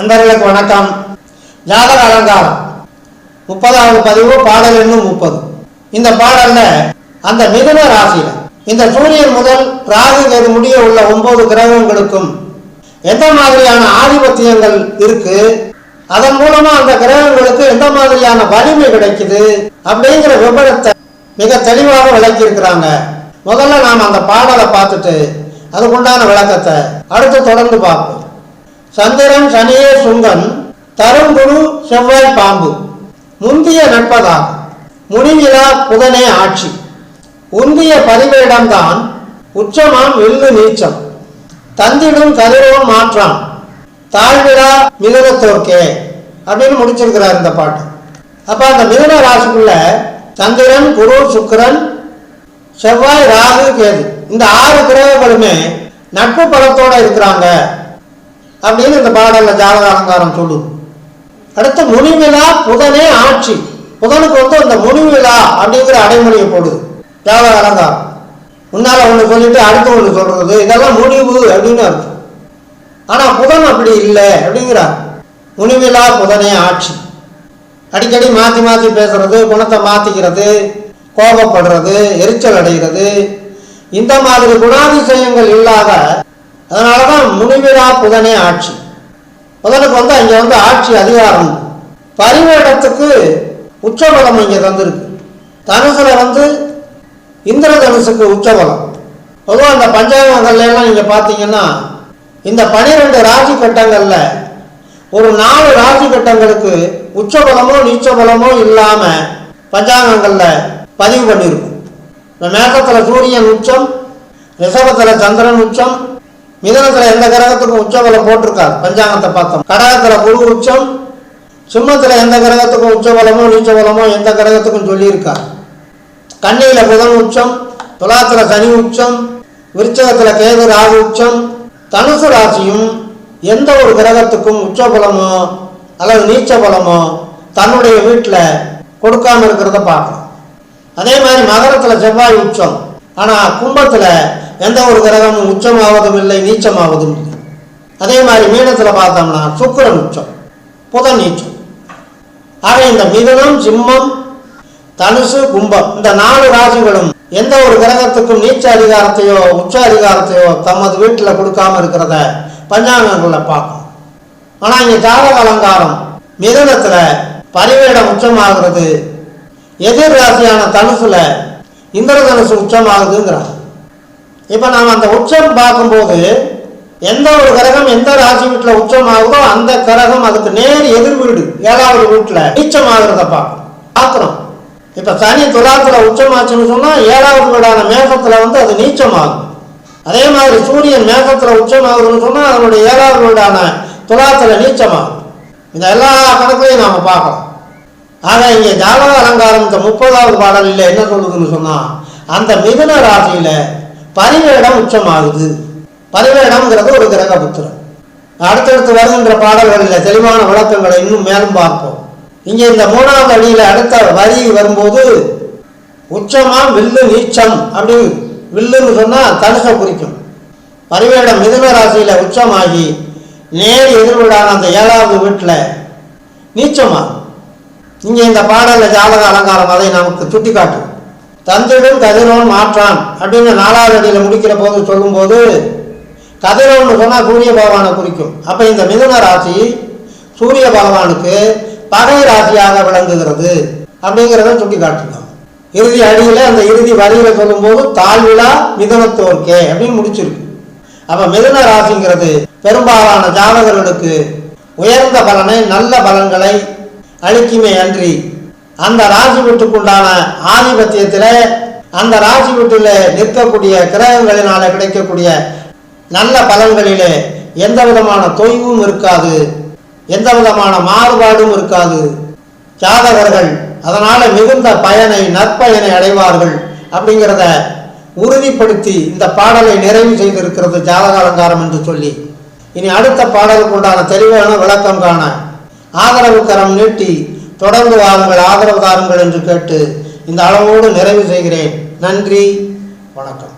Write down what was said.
அன்பர்களுக்கு வணக்கம். ஜாதக அலங்காரம். முப்பதாவது பதிவு பாடல் இன்னும் முப்பது. இந்த பாடல்ல அந்த மிதுன ராசியில இந்த சூரியன் முதல் ராகு கேது முடிய உள்ள ஒன்பது கிரகங்களுக்கும் எந்த மாதிரியான ஆதிபத்தியங்கள் இருக்கு? அதன் மூலமா அந்த கிரகங்களுக்கு எந்த மாதிரியான வலிமை கிடைக்குது? அப்படிங்கிற விபரத்தை மிக தெளிவாக விளக்கி இருக்கிறாங்க முதல்ல நாம் அந்த பாடலை பார்த்துட்டு அதுக்குண்டான விளக்கத்தை அடுத்து தொடர்ந்து பார்ப்போம். சந்திரன் சனியே சுங்கன் தருங்குரு செவ்வாய் பாம்பு. முந்திய நட்பதாம் முனிவிழா புதனே ஆட்சி. உந்திய பதிவேடம்தான் உச்சமாம் வில்லு நீச்சம். தந்திடும் கதிரோன் மாற்றான் தாழ்விழா மிதனத்தோர்க்கே அப்படின்னு முடிச்சிருக்கிறார் இந்த பாட்டு. அப்ப அந்த மிதன ராசிக்குள்ள சந்திரன் குரு சுக்கிரன் செவ்வாய் ராகு கேது. இந்த ஆறு கிரகங்களுமே நட்பு பலத்தோட இருக்கிறாங்க. அப்படின்னு இந்த பாடல்ல ஜாதக அலங்காரம் சொல்லுது. அடுத்து முனிவிழா புதனே ஆட்சி. புதனுக்கு வந்து அந்த முனிவிழா அப்படிங்கிற அடைமொழியை போடுது. ஜாதக அலங்காரம் முன்னால ஒன்று சொல்லிட்டு அடுத்து ஒன்று சொல்றது இதெல்லாம் முடிவு அப்படின்னு அர்த்தம். ஆனா புதன் அப்படி இல்லை அப்படிங்கிறார். முனிவிழா புதனே ஆட்சி. அடிக்கடி மாற்றி மாற்றி பேசுறது குணத்தை மாற்றிக்கிறது கோபப்படுறது எரிச்சல் அடைகிறது. இந்த மாதிரி குணாதிசயங்கள் இல்லாத அதனால தான் முனிவிழா புதனே ஆட்சி. புதனுக்கு வந்து அங்கே வந்து ஆட்சி அதிகாரம். பரிவேடத்துக்கு உச்சபலம் இங்கே தந்திருக்கு. தனுசில் வந்து இந்திர தனுசுக்கு உச்சபலம். பொதுவாக அந்த பஞ்சாங்கங்கள்லாம் நீங்கள் பார்த்தீங்கன்னா இந்த பனிரெண்டு ராசி கட்டங்களில் ஒரு நாலு ராசி கட்டங்களுக்கு உச்சபலமோ நீச்சபலமோ இல்லாமல் பஞ்சாங்கங்களில் பதிவு பண்ணியிருக்கும். இந்த மேகத்தில் சூரியன் உச்சம் ரிஷபத்தில் சந்திரன் உச்சம் மிதனத்துல எந்த கிரகத்துக்கும் உச்சபலம் போட்டிருக்காரு பஞ்சாங்கத்தை பார்த்தோம். கடகத்துல குரு உச்சம் சிம்மத்துல எந்த கிரகத்துக்கும் உச்சபலமோ நீச்சபலமோ எந்த கிரகத்துக்கும் சொல்லியிருக்கா கன்னியில புதன் உச்சம் துலாத்துல சனி உச்சம் விருச்சகத்துல கேது ராகு உச்சம் தனுசு ராசியும் எந்த ஒரு கிரகத்துக்கும் உச்சபலமோ அல்லது நீச்ச பலமோ தன்னுடைய வீட்டில் கொடுக்காம இருக்கிறத பார்க்கலாம் அதே மாதிரி மகரத்துல செவ்வாய் உச்சம். ஆனா கும்பத்துல எந்த ஒரு கிரகமும் உச்சமாவதும் இல்லை நீச்சமாவதும் இல்லை. அதே மாதிரி மீனத்தில் பார்த்தோம்னா சுக்கரன் உச்சம் புதன் நீச்சம். ஆக இந்த மிதுனம் சிம்மம் தனுசு கும்பம் இந்த நாலு ராசிகளும் எந்த ஒரு கிரகத்துக்கும் நீச்ச அதிகாரத்தையோ உச்ச அதிகாரத்தையோ தமது வீட்டில் கொடுக்காம இருக்கிறத பஞ்சாங்கங்களில் பார்க்கணும். ஆனால் இங்கே ஜாதக அலங்காரம் மிதனத்தில் பரிவேடம் உச்சமாகிறது எதிர் ராசியான தனுசுல இந்திர தனுசு உச்சமாகுதுங்கிறாங்க. இப்போ நாம் அந்த உச்சம் பார்க்கும்போது எந்த ஒரு கிரகம் எந்த ராசி வீட்டில் உச்சம் ஆகுதோ அந்த கிரகம் அதுக்கு நேர் எதிர் வீடு ஏழாவது வீட்டில் நீச்சமாகிறத பார்க்கணும். பார்க்குறோம் இப்போ சனி துலாத்தில் உச்சம் ஆச்சுன்னு சொன்னால் ஏழாவது வீடான மேகத்தில் வந்து அது நீச்சமாகும். அதே மாதிரி சூரியன் மேகத்தில் உச்சமாகுதுன்னு சொன்னால் அதனுடைய ஏழாவது வீடான துலாத்தில் நீச்சமாகும். இந்த எல்லா கணக்குலையும் நாம் பார்க்கலாம் ஆக இங்கே ஜாதக அலங்காரம் இந்த முப்பதாவது பாடலில் என்ன சொல்லுதுன்னு சொன்னால் அந்த மிதுன ராசியில் பரிவேடம் உச்சமாகுது. பரிவேடம்ங்கிறது ஒரு கிரக புத்திரம் அடுத்தடுத்து வருகின்ற பாடல்களில் தெளிவான விளக்கங்களை இன்னும் மேலும் பார்ப்போம். இங்கே இந்த மூணாவது அடியில் அடுத்த வரி வரும்போது உச்சமாம் வில்லு நீச்சம் அப்படி வில்லுன்னு சொன்னால் தனுசை குறிக்கும். பரிவேடம் மிதுன ராசியில் உச்சமாகி நேர் எதிர்விடான அந்த ஏழாவது வீட்டில் நீச்சமாகும். இங்கே இந்த பாடலில் ஜாதக அலங்காரம் அதை நமக்கு சுட்டி காட்டும் தந்திடும் கதிரோன் மாற்றான். அப்படின்னு நாலாவது அடியில் முடிக்கிற போது சொல்லும்போது கதிரோன்னு சொன்னால் சூரிய பகவானை குறிக்கும். அப்போ இந்த மிதுன ராசி சூரிய பகவானுக்கு பகை ராசியாக விளங்குகிறது அப்படிங்கிறத சுட்டி காட்டுறோம் இறுதி அடியில் அந்த இறுதி வரியில் சொல்லும்போது தாழ்விழா மிதனத்தோர்க்கே அப்படின்னு முடிச்சிருக்கு. அப்போ மிதுன ராசிங்கிறது பெரும்பாலான ஜாதகர்களுக்கு உயர்ந்த பலனை நல்ல பலன்களை அளிக்குமே அன்றி அந்த ராசி வீட்டுக்குண்டான ஆதிபத்தியத்தில் அந்த ராசி வீட்டில் நிற்கக்கூடிய கிரகங்களினால் கிடைக்கக்கூடிய நல்ல பலன்களிலே எந்த விதமான தொய்வும் இருக்காது எந்த விதமான மாறுபாடும் இருக்காது. ஜாதகர்கள் அதனால் மிகுந்த பயனை நற்பயனை அடைவார்கள் அப்படிங்கிறத உறுதிப்படுத்தி இந்த பாடலை நிறைவு செய்திருக்கிறது ஜாதக அலங்காரம் என்று சொல்லி. இனி அடுத்த பாடலுக்குண்டான தெளிவான விளக்கம் காண ஆதரவு கரம் நீட்டி தொடர்ந்து வாருங்கள் ஆதரவு தாருங்கள் என்று கேட்டு இந்த அளவோடு நிறைவு செய்கிறேன். நன்றி வணக்கம்.